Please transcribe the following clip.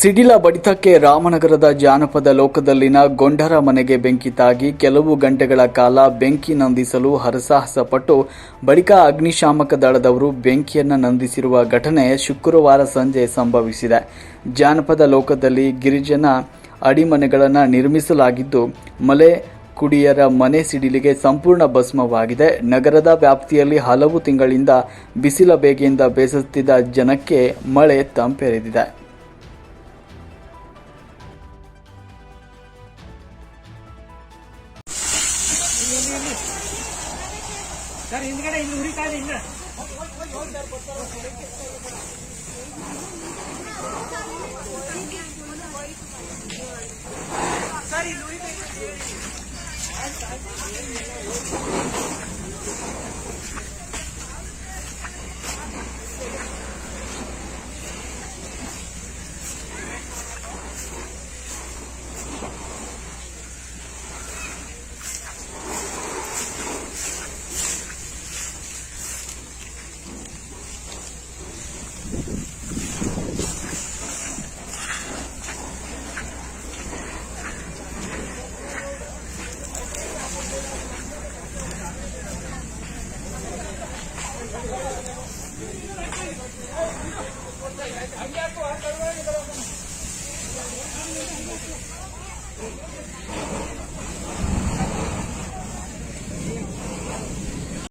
ಸಿಡಿಲ ಬಡಿತಕ್ಕೆ ರಾಮನಗರದ ಜಾನಪದ ಲೋಕದಲ್ಲಿನ ಗೊಂಡರ ಮನೆಗೆ ಬೆಂಕಿ ತಾಗಿ ಕೆಲವು ಗಂಟೆಗಳ ಕಾಲ ಬೆಂಕಿ ನಂದಿಸಲು ಹರಸಾಹಸ ಪಟ್ಟು ಬಳಿಕ ಅಗ್ನಿಶಾಮಕ ದಳದವರು ಬೆಂಕಿಯನ್ನು ನಂದಿಸಿರುವ ಘಟನೆ ಶುಕ್ರವಾರ ಸಂಜೆ ಸಂಭವಿಸಿದೆ. ಜಾನಪದ ಲೋಕದಲ್ಲಿ ಗಿರಿಜನ ಅಡಿಮನೆಗಳನ್ನು ನಿರ್ಮಿಸಲಾಗಿದ್ದು, ಮಲೆ ಕುಡಿಯರ ಮನೆ ಸಿಡಿಲಿಗೆ ಸಂಪೂರ್ಣ ಭಸ್ಮವಾಗಿದೆ. ನಗರದ ವ್ಯಾಪ್ತಿಯಲ್ಲಿ ಹಲವು ತಿಂಗಳಿಂದ ಬಿಸಿಲ ಬೇಗೆಯಿಂದ ಬೇಸತ್ತಿದ್ದ ಜನಕ್ಕೆ ಮಳೆ ತಂಪೆರೆದಿದೆ. ಸರ್ ಹಿಂದ್ಗಡೆ ಇಲ್ಲಿ ಉರಿತಾ ಇದೆ ಹಿಂದೆ ಸರ್ ಇಲ್ಲಿ ಉರಿತಾ ಇದೆ. 아니야.